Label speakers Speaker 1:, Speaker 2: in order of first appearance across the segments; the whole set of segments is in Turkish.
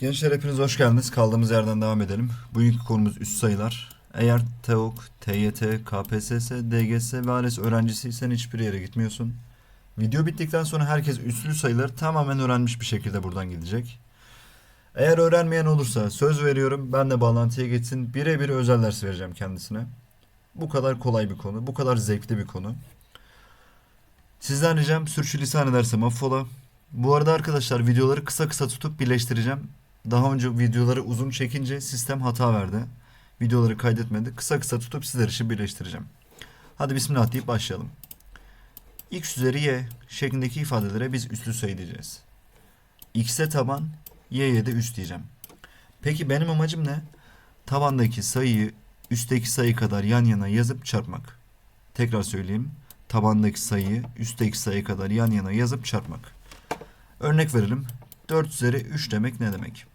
Speaker 1: Gençler hepiniz hoş geldiniz. Kaldığımız yerden devam edelim. Bugünkü konumuz üst sayılar. Eğer TEOK, TYT, KPSS, DGS ve ALES öğrencisiysen hiçbir yere gitmiyorsun. Video bittikten sonra herkes üslü sayıları tamamen öğrenmiş bir şekilde buradan gidecek. Eğer öğrenmeyen olursa söz veriyorum ben de bağlantıya geçsin birebir özel ders vereceğim kendisine. Bu kadar kolay bir konu, bu kadar zevkli bir konu. Sizden ricam sürçülisan edersem affola. Bu arada arkadaşlar videoları kısa kısa tutup birleştireceğim. Daha önce videoları uzun çekince sistem hata verdi. Videoları kaydetmedi. Kısa kısa tutup sizler için birleştireceğim. Hadi bismillah deyip başlayalım. X üzeri y şeklindeki ifadelere biz üslü sayı diyeceğiz. X'e taban, y'ye de üst diyeceğim. Peki benim amacım ne? Tabandaki sayıyı üstteki sayı kadar yan yana yazıp çarpmak. Tekrar söyleyeyim. Tabandaki sayıyı üstteki sayı kadar yan yana yazıp çarpmak. Örnek verelim. 4 üzeri 3 demek ne demek?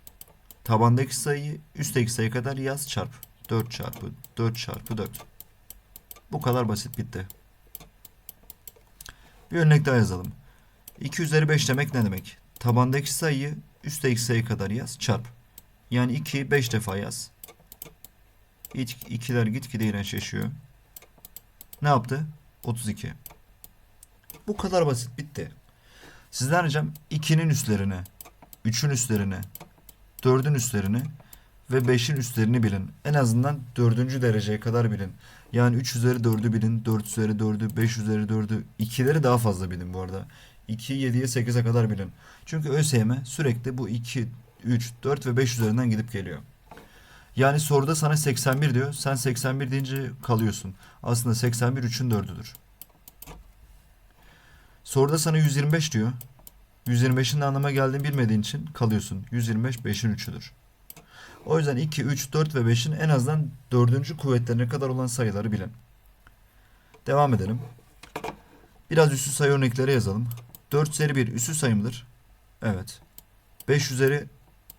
Speaker 1: Tabandaki sayıyı üstteki sayı kadar yaz çarp. 4 çarpı 4 çarpı 4. Bu kadar basit bitti. Bir örnek daha yazalım. 2 üzeri 5 demek ne demek? Tabandaki sayıyı üstteki sayı kadar yaz çarp. Yani 2'yi 5 defa yaz. İç, ikiler gitgide iğrençleşiyor. Ne yaptı? 32. Bu kadar basit bitti. Sizden ricam 2'nin üstlerine, 3'ün üstlerine, 4'ün üstlerini ve 5'in üstlerini bilin. En azından 4. dereceye kadar bilin. Yani 3 üzeri 4'ü bilin, 4 üzeri 4'ü, 5 üzeri 4'ü, 2'leri daha fazla bilin bu arada. 2'yi 7'ye 8'e kadar bilin. Çünkü ÖSYM sürekli bu 2, 3, 4 ve 5 üzerinden gidip geliyor. Yani soruda sana 81 diyor. Sen 81 deyince kalıyorsun. Aslında 81 3'ün 4'üdür. Soruda sana 125 diyor. 125'in de anlama geldiğini bilmediğin için kalıyorsun. 125 5'in 3'üdür. O yüzden 2, 3, 4 ve 5'in en azından 4. kuvvetlerine kadar olan sayıları bilin. Devam edelim. Biraz üssü sayı örnekleri yazalım. 4 üzeri 1 üssü sayı mıdır? Evet. 5 üzeri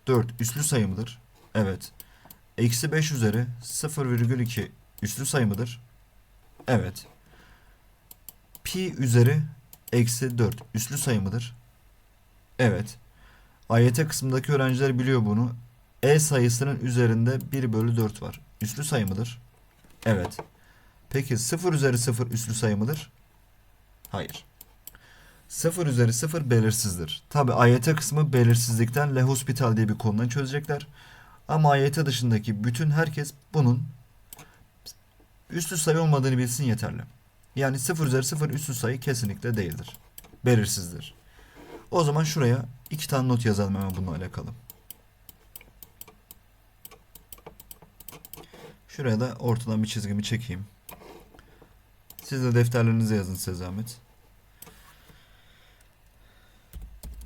Speaker 1: 4 üslü sayı mıdır? Evet. Eksi 5 üzeri 0,2 üslü sayı mıdır? Evet. Pi üzeri eksi 4 üslü sayı mıdır? Evet. AYT kısmındaki öğrenciler biliyor bunu. E sayısının üzerinde 1 bölü 4 var. Üslü sayı mıdır? Evet. Peki 0 üzeri 0 üslü sayı mıdır? Hayır. 0 üzeri 0 belirsizdir. Tabi AYT kısmı belirsizlikten Le Hospital diye bir konudan çözecekler. Ama AYT dışındaki bütün herkes bunun üslü sayı olmadığını bilsin yeterli. Yani 0 üzeri 0 üslü sayı kesinlikle değildir. Belirsizdir. O zaman şuraya iki tane not yazalım hemen bununla alakalı. Şuraya da ortadan bir çizgimi çekeyim. Siz de defterlerinize yazın size zahmet.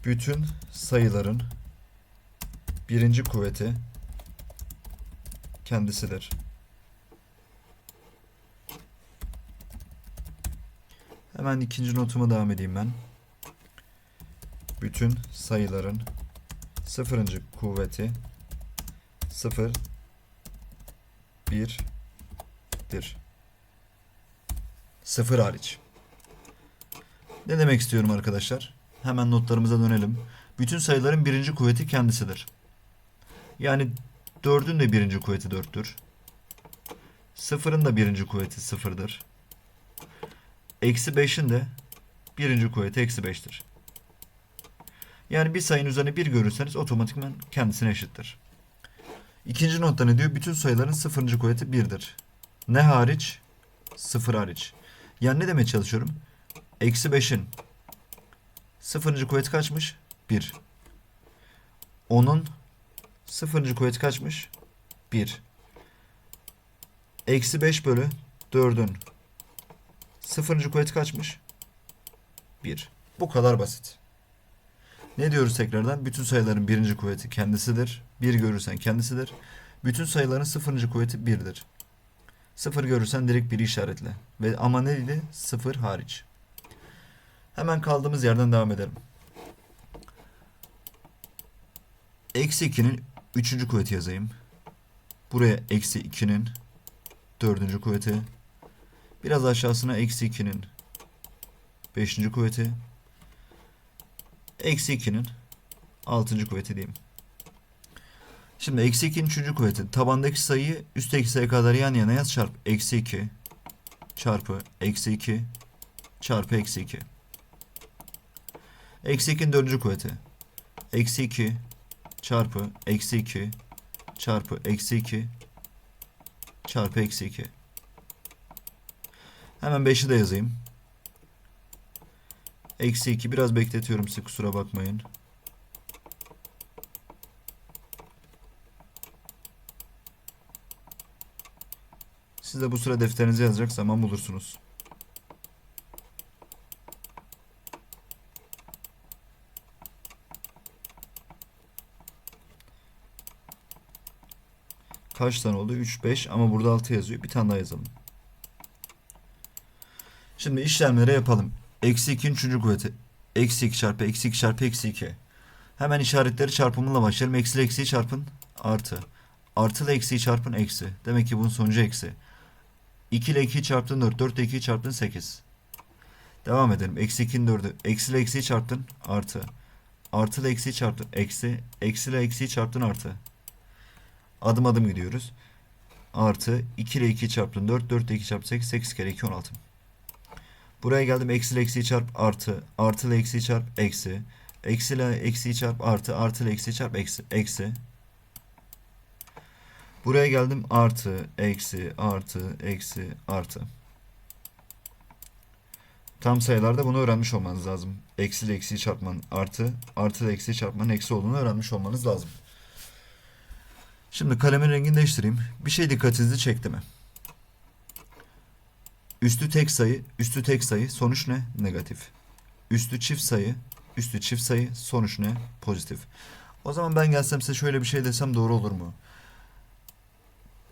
Speaker 1: Bütün sayıların birinci kuvveti kendisidir. Hemen ikinci notuma devam edeyim ben. Bütün sayıların sıfırıncı kuvveti sıfır birdir. Sıfır hariç. Ne demek istiyorum arkadaşlar? Hemen notlarımıza dönelim. Bütün sayıların birinci kuvveti kendisidir. Yani 4'ün de birinci kuvveti 4'tür. Sıfırın da birinci kuvveti sıfırdır. Eksi 5'in de birinci kuvveti eksi 5'tir. Yani bir sayının üzerine 1 görürseniz otomatikman kendisine eşittir. İkinci notta ne diyor? Bütün sayıların sıfırıncı kuvveti 1'dir. Ne hariç? Sıfır hariç. Yani ne demeye çalışıyorum? Eksi 5'in sıfırıncı kuvveti kaçmış? 1. 10'un sıfırıncı kuvveti kaçmış? 1. Eksi 5 bölü 4'ün sıfırıncı kuvveti kaçmış? 1. Bu kadar basit. Ne diyoruz tekrardan? Bütün sayıların birinci kuvveti kendisidir. 1 görürsen kendisidir. Bütün sayıların sıfırıncı kuvveti 1'dir. 0 görürsen direkt 1'i işaretle. Ve ama neydi? 0 hariç. Hemen kaldığımız yerden devam edelim. Eksi 2'nin 3. kuvveti yazayım. Buraya eksi 2'nin 4. kuvveti. Biraz aşağısına eksi 2'nin 5. kuvveti. Eksi 2'nin 6. kuvveti diyeyim. Şimdi eksi 2'nin üçüncü kuvveti. Tabandaki sayıyı üstteki sayı kadar yan yana yaz çarp. Eksi 2 çarpı eksi 2 çarpı eksi 2. Eksi 2'nin dördüncü kuvveti. Eksi 2 çarpı eksi 2 çarpı eksi 2 çarpı eksi 2. Hemen 5'i de yazayım. Eksi 2 biraz bekletiyorum size kusura bakmayın. Siz de bu sıra defterinize yazacak zaman bulursunuz. Kaç tane oldu? 3, 5 ama burada 6 yazıyor. Bir tane daha yazalım. Şimdi işlemleri yapalım. Eksi 2'nin 3. kuvveti. Eksi 2 çarpı eksi 2 çarpı eksi 2. Hemen işaretleri çarpımıyla başlayalım. Eksi eksiyi çarpın. Artı. Artı ile eksiyi çarpın. Eksi. Demek ki bunun sonucu eksi. 2 ile 2'yi çarptın 4. 4 ile 2'yi çarptın 8. Devam edelim. Eksi 2'nin 4'ü. Eksi ile eksiyi çarptın. Artı. Artı ile eksiyi çarptın. Eksi. Eksi ile eksiyi çarptın. Artı. Adım adım gidiyoruz. Artı 2 ile 2 çarptın 4. 4 ile 2 çarptın 8. 8 kere 2 16. Buraya geldim. Eksi eksiyi çarp artı. Artı eksiyi çarp eksi. Eksi eksiyi çarp artı. Artı eksiyi çarp eksi. Eksi. Buraya geldim. Artı, eksi, artı, eksi, artı. Tam sayılarda bunu öğrenmiş olmanız lazım. Eksi ile eksiyi çarpmanın artı, artı ile eksiyi çarpmanın eksi olduğunu öğrenmiş olmanız lazım. Şimdi kalemin rengini değiştireyim. Bir şey dikkatinizi çekti mi? Üstü tek sayı, üstü tek sayı, sonuç ne? Negatif. Üstü çift sayı, üstü çift sayı, sonuç ne? Pozitif. O zaman ben gelsem size şöyle bir şey desem doğru olur mu?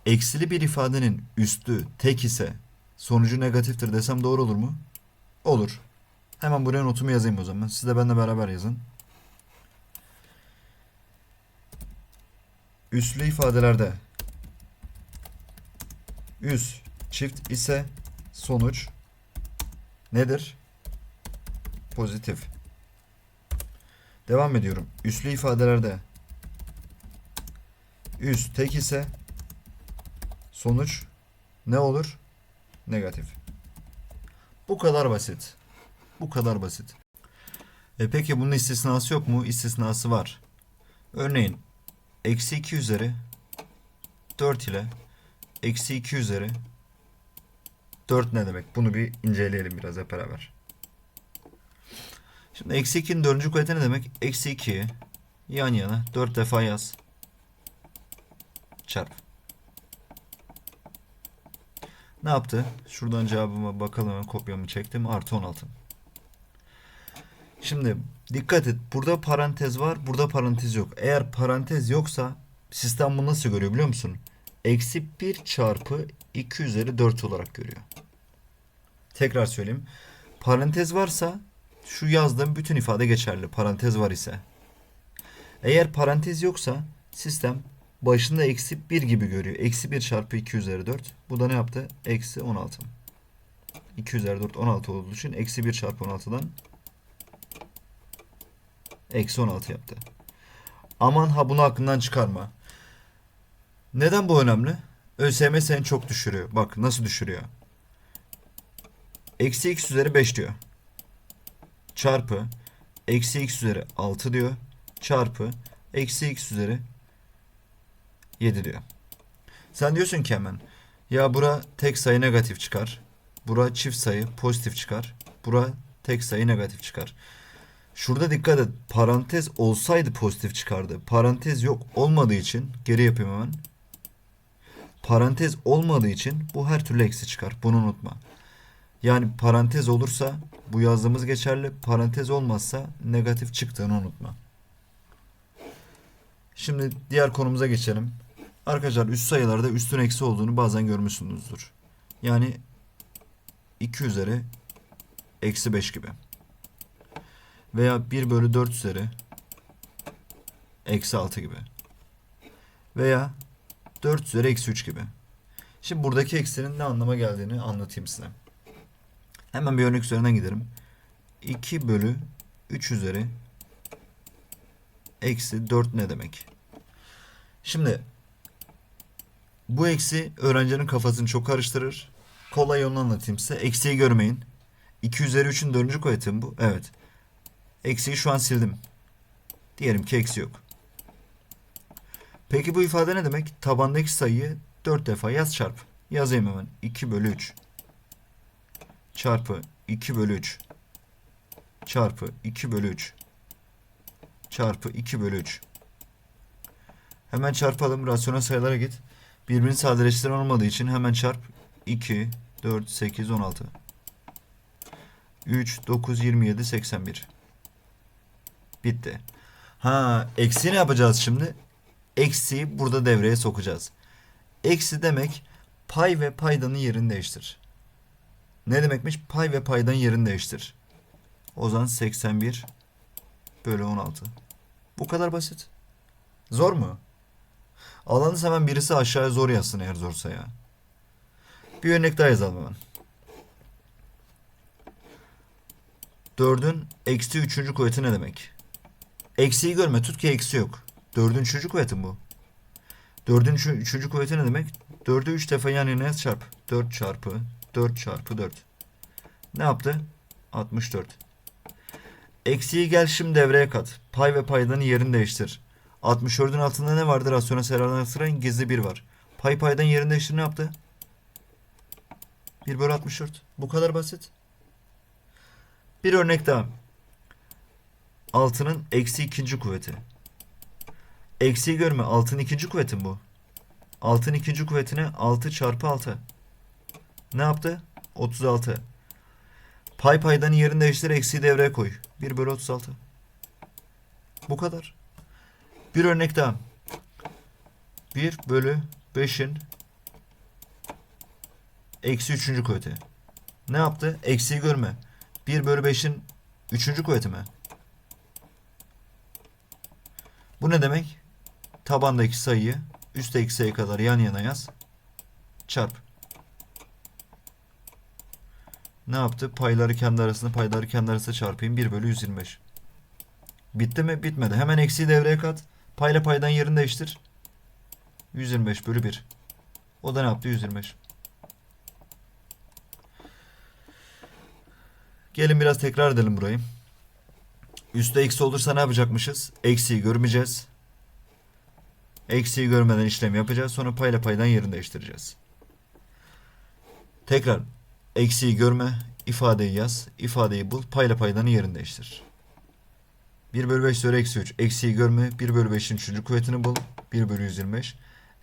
Speaker 1: Eksili bir ifadenin üstü tek ise sonucu negatiftir desem doğru olur mu? Olur. Hemen buraya notumu yazayım o zaman. Siz de benimle beraber yazın. Üslü ifadelerde üs çift ise sonuç nedir? Pozitif. Devam ediyorum. Üslü ifadelerde üs tek ise sonuç ne olur? Negatif. Bu kadar basit. Bu kadar basit. E peki bunun istisnası yok mu? İstisnası var. Örneğin eksi 2 üzeri 4 ile eksi 2 üzeri 4 ne demek? Bunu bir inceleyelim biraz hep beraber. Şimdi eksi 2'nin dördüncü kuvveti ne demek? Eksi 2'yi yan yana 4 defa yaz. Çarp. Ne yaptı? Şuradan cevabıma bakalım kopyamı çektim. Artı 16. Şimdi dikkat et. Burada parantez var. Burada parantez yok. Eğer parantez yoksa sistem bunu nasıl görüyor biliyor musun? Eksi 1 çarpı 2 üzeri 4 olarak görüyor. Tekrar söyleyeyim. Parantez varsa şu yazdığım bütün ifade geçerli. Parantez var ise. Eğer parantez yoksa sistem başında eksi 1 gibi görüyor. Eksi 1 çarpı 2 üzeri 4. Bu da ne yaptı? Eksi 16. 2 üzeri 4 16 olduğu için eksi 1 çarpı 16'dan eksi 16 yaptı. Aman ha bunu aklından çıkarma. Neden bu önemli? ÖSYM seni çok düşürüyor. Bak nasıl düşürüyor. Eksi x üzeri 5 diyor. Çarpı eksi x üzeri 6 diyor. Çarpı eksi x üzeri 7 diyor. Sen diyorsun ki hemen ya bura tek sayı negatif çıkar. Bura çift sayı pozitif çıkar. Bura tek sayı negatif çıkar. Şurada dikkat et. Parantez olsaydı pozitif çıkardı. Parantez yok olmadığı için geri yapayım hemen. Parantez olmadığı için bu her türlü eksi çıkar. Bunu unutma. Yani parantez olursa bu yazdığımız geçerli. Parantez olmazsa negatif çıktığını unutma. Şimdi diğer konumuza geçelim. Arkadaşlar üst sayılarda üstün eksi olduğunu bazen görmüşsünüzdür. Yani 2 üzeri eksi 5 gibi. Veya 1 bölü 4 üzeri eksi 6 gibi. Veya 4 üzeri eksi 3 gibi. Şimdi buradaki eksinin ne anlama geldiğini anlatayım size. Hemen bir örnek üzerinden gidelim. 2 bölü 3 üzeri eksi 4 ne demek? Şimdi bu eksi öğrencinin kafasını çok karıştırır. Kolay yolunu anlatayım size. Eksiği görmeyin. 2 üzeri 3'ün dördüncü kuvveti mi bu? Evet. Eksiği şu an sildim. Diyelim ki eksi yok. Peki bu ifade ne demek? Tabandaki sayıyı 4 defa yaz çarp. Yazayım hemen. 2 bölü 3 çarpı 2 bölü 3 çarpı 2 bölü 3 çarpı 2 bölü 3 Hemen çarpalım. Rasyonel sayılara git. Birbirini sadeleştiren olmadığı için hemen çarp. 2, 4, 8, 16. 3, 9, 27, 81. Bitti. Ha, eksi ne yapacağız şimdi? Eksiyi burada devreye sokacağız. Eksi demek pay ve paydanın yerini değiştir. Ne demekmiş? Pay ve paydanın yerini değiştir. O zaman 81 bölü 16. Bu kadar basit. Zor mu? Alanı seven birisi aşağıya zor yazsın eğer zorsa ya. Bir örnek daha yazalım hemen. 4'ün eksi 3. kuvveti ne demek? Eksiyi görme tut ki eksi yok. 4'ün 3. kuvveti bu? 4'ün 3. kuvveti ne demek? 4'ü 3 defa yan yana çarp. 4 çarpı 4 çarpı 4. Ne yaptı? 64. Eksiyi gel şimdi devreye kat. Pay ve paydanın yerini değiştir. 64'ün altında ne vardır? Rasyonel sayılardan sırayın gizli 1 var. Pay paydan yerini değiştir ne yaptı? 1 bölü 64. Bu kadar basit. Bir örnek daha. 6'nın eksi ikinci kuvveti. Eksiyi görme. 6'nın ikinci kuvveti bu? 6'nın ikinci kuvvetine 6 çarpı 6. Ne yaptı? 36. Pay paydanın yerini değiştir. Eksiyi devreye koy. 1 bölü 36. Bu kadar. Bir örnek daha. 1 bölü 5'in eksi 3. kuvveti. Ne yaptı? Eksiyi görme. 1 bölü 5'in 3. kuvveti mi? Bu ne demek? Tabandaki sayıyı üstteki sayı kadar yan yana yaz. Çarp. Ne yaptı? Payları kendi arasında payları kendi arasında çarpayım. 1 bölü 125. Bitti mi? Bitmedi. Hemen eksiği devreye kat. Payla paydan yerini değiştir. 125 bölü 1. O da ne yaptı? 125. Gelin biraz tekrar edelim burayı. Üstte eksi olursa ne yapacakmışız? Eksiği görmeyeceğiz. Eksiği görmeden işlem yapacağız. Sonra payla paydan yerini değiştireceğiz. Tekrar eksiği görme, ifadeyi yaz, ifadeyi bul, payla paydanın yerini değiştir. 1 bölü 5 üzeri eksi 3. Eksiği görme. 1 bölü 5'in 3. kuvvetini bul. 1 bölü 125.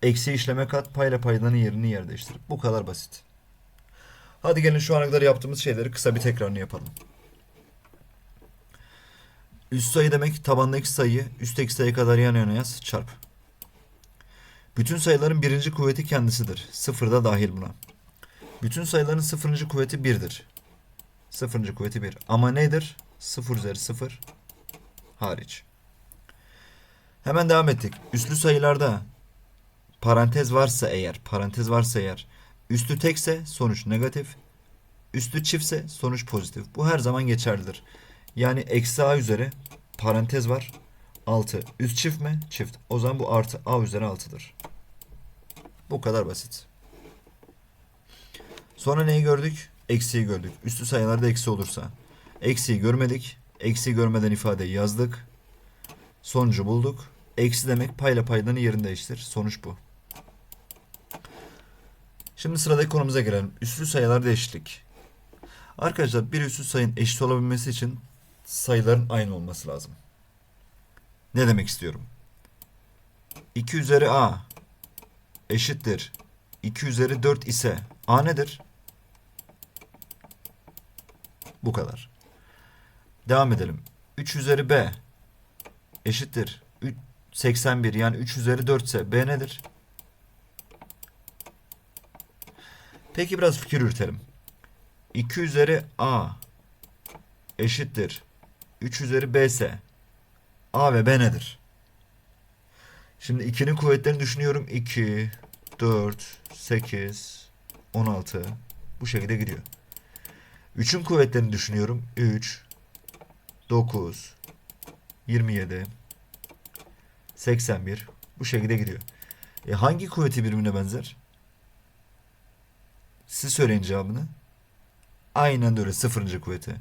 Speaker 1: Eksi işleme kat. Payla paydanın yerini yer değiştir. Bu kadar basit. Hadi gelin şu ana kadar yaptığımız şeyleri kısa bir tekrarını yapalım. Üst sayı demek tabandaki sayıyı üstteki sayı kadar yan yana yaz. Çarp. Bütün sayıların birinci kuvveti kendisidir. Sıfır da dahil buna. Bütün sayıların sıfırıncı kuvveti birdir. Sıfırıncı kuvveti bir. Ama nedir? Sıfır üzeri sıfır hariç. Hemen devam ettik. Üslü sayılarda parantez varsa eğer, parantez varsa eğer, üstü tekse sonuç negatif, üstü çiftse sonuç pozitif. Bu her zaman geçerlidir. Yani eksi a üzeri parantez var 6. Üst çift mi? Çift. O zaman bu artı a üzeri 6'dır. Bu kadar basit. Sonra neyi gördük? Eksiği gördük. Üstü sayılarda eksi olursa. Eksiği görmedik. Eksi görmeden ifadeyi yazdık. Sonucu bulduk. Eksi demek payla paydanın yerini değiştir. Sonuç bu. Şimdi sıradaki konumuza gelelim. Üslü sayılarda eşitlik. Arkadaşlar bir üslü sayının eşit olabilmesi için sayıların aynı olması lazım. Ne demek istiyorum? 2 üzeri a eşittir. 2 üzeri 4 ise a nedir? Bu kadar. Devam edelim. 3 üzeri b eşittir. 3, 81 yani 3 üzeri 4 ise b nedir? Peki biraz fikir yürütelim. 2 üzeri a eşittir. 3 üzeri b ise a ve b nedir? Şimdi 2'nin kuvvetlerini düşünüyorum. 2, 4, 8, 16 bu şekilde gidiyor. 3'ün kuvvetlerini düşünüyorum. 3, 9, 27, 81 Bu şekilde gidiyor. E hangi kuvveti birbirine benzer? Siz söyleyin cevabını. Aynen öyle sıfırıncı kuvveti.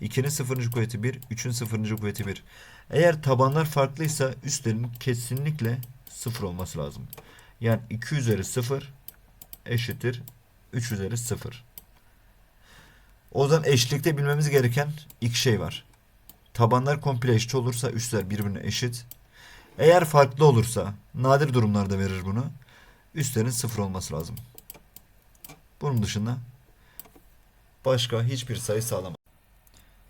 Speaker 1: 2'nin sıfırıncı kuvveti 1, 3'ün sıfırıncı kuvveti 1. Eğer tabanlar farklıysa üstlerin kesinlikle sıfır olması lazım. Yani 2 üzeri 0 eşittir 3 üzeri 0. O zaman eşlikte bilmemiz gereken iki şey var. Tabanlar komple eşit olursa üstler birbirine eşit. Eğer farklı olursa nadir durumlarda verir bunu. Üstlerin sıfır olması lazım. Bunun dışında başka hiçbir sayı sağlamaz.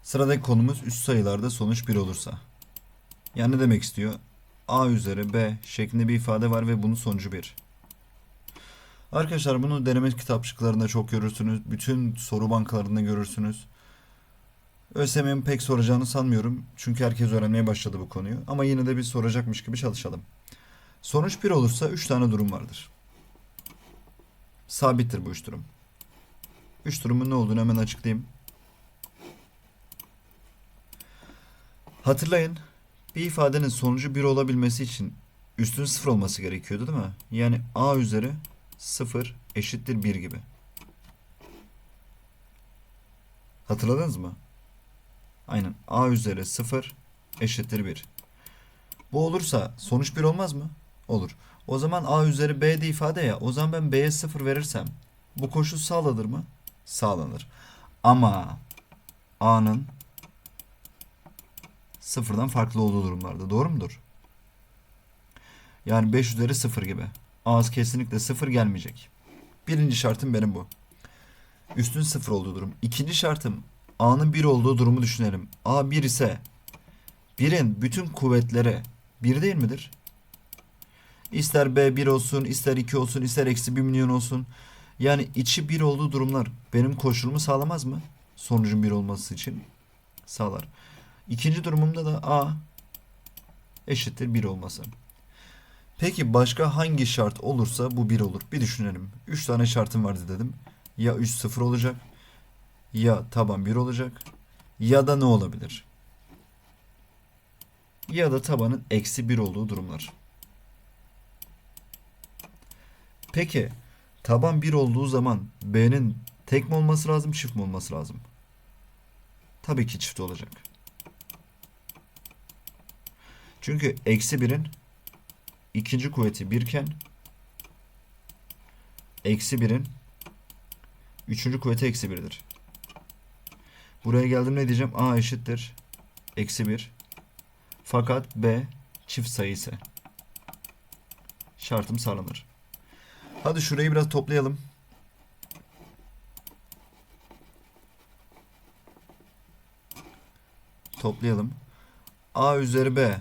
Speaker 1: Sıradaki konumuz üst sayılarda sonuç 1 olursa. Yani ne demek istiyor? A üzeri B şeklinde bir ifade var ve bunun sonucu 1. Arkadaşlar bunu deneme kitapçıklarında çok görürsünüz. Bütün soru bankalarında görürsünüz. ÖSYM'nin pek soracağını sanmıyorum. Çünkü herkes öğrenmeye başladı bu konuyu. Ama yine de bir soracakmış gibi çalışalım. Sonuç 1 olursa 3 tane durum vardır. Sabittir bu 3 durum. 3 durumun ne olduğunu hemen açıklayayım. Hatırlayın. Bir ifadenin sonucu 1 olabilmesi için üstün 0 olması gerekiyordu değil mi? Yani a üzeri 0 eşittir 1 gibi. Hatırladınız mı? Aynen. a üzeri 0 eşittir 1. Bu olursa sonuç 1 olmaz mı? Olur. O zaman a üzeri b de ifade ya. O zaman ben b'ye 0 verirsem bu koşul sağlanır mı? Sağlanır. Ama a'nın sıfırdan farklı olduğu durumlarda. Doğru mudur? Yani 5 üzeri 0 gibi. A'z kesinlikle 0 gelmeyecek. Birinci şartım benim bu. Üstün 0 olduğu durum. İkinci şartım A'nın 1 olduğu durumu düşünelim. A 1 ise 1'in bütün kuvvetleri 1 değil midir? İster B 1 olsun, ister 2 olsun, ister eksi 1 milyon olsun. Yani içi 1 olduğu durumlar benim koşulumu sağlamaz mı? Sonucun 1 olması için sağlar. İkinci durumumda da A eşittir 1 olması. Peki başka hangi şart olursa bu 1 olur? Bir düşünelim. 3 tane şartım vardı dedim. Ya 3 0 olacak. Ya taban 1 olacak. Ya da ne olabilir? Ya da tabanın eksi 1 olduğu durumlar. Peki taban 1 olduğu zaman B'nin tek mi olması lazım çift mi olması lazım? Tabii ki çift olacak. Çünkü eksi 1'in ikinci kuvveti 1 iken eksi 1'in üçüncü kuvveti eksi 1'dir. Buraya geldim ne diyeceğim? A eşittir. Eksi 1. Fakat B çift sayı ise şartım sağlanır. Hadi şurayı biraz toplayalım. Toplayalım. A üzeri B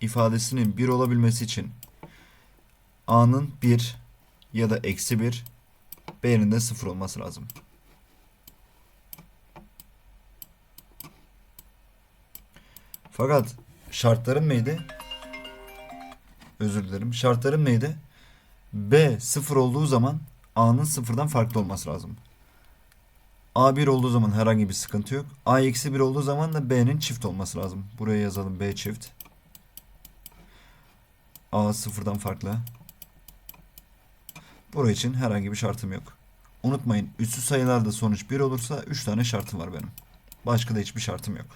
Speaker 1: ifadesinin 1 olabilmesi için A'nın 1 ya da eksi 1 B'nin de 0 olması lazım. Fakat şartlarım neydi? Özür dilerim. Şartlarım neydi? B 0 olduğu zaman A'nın 0'dan farklı olması lazım. A 1 olduğu zaman herhangi bir sıkıntı yok. A eksi 1 olduğu zaman da B'nin çift olması lazım. Buraya yazalım B çift. A sıfırdan farklı. Burası için herhangi bir şartım yok. Unutmayın üssü sayılarda sonuç 1 olursa 3 tane şartım var benim. Başka da hiçbir şartım yok.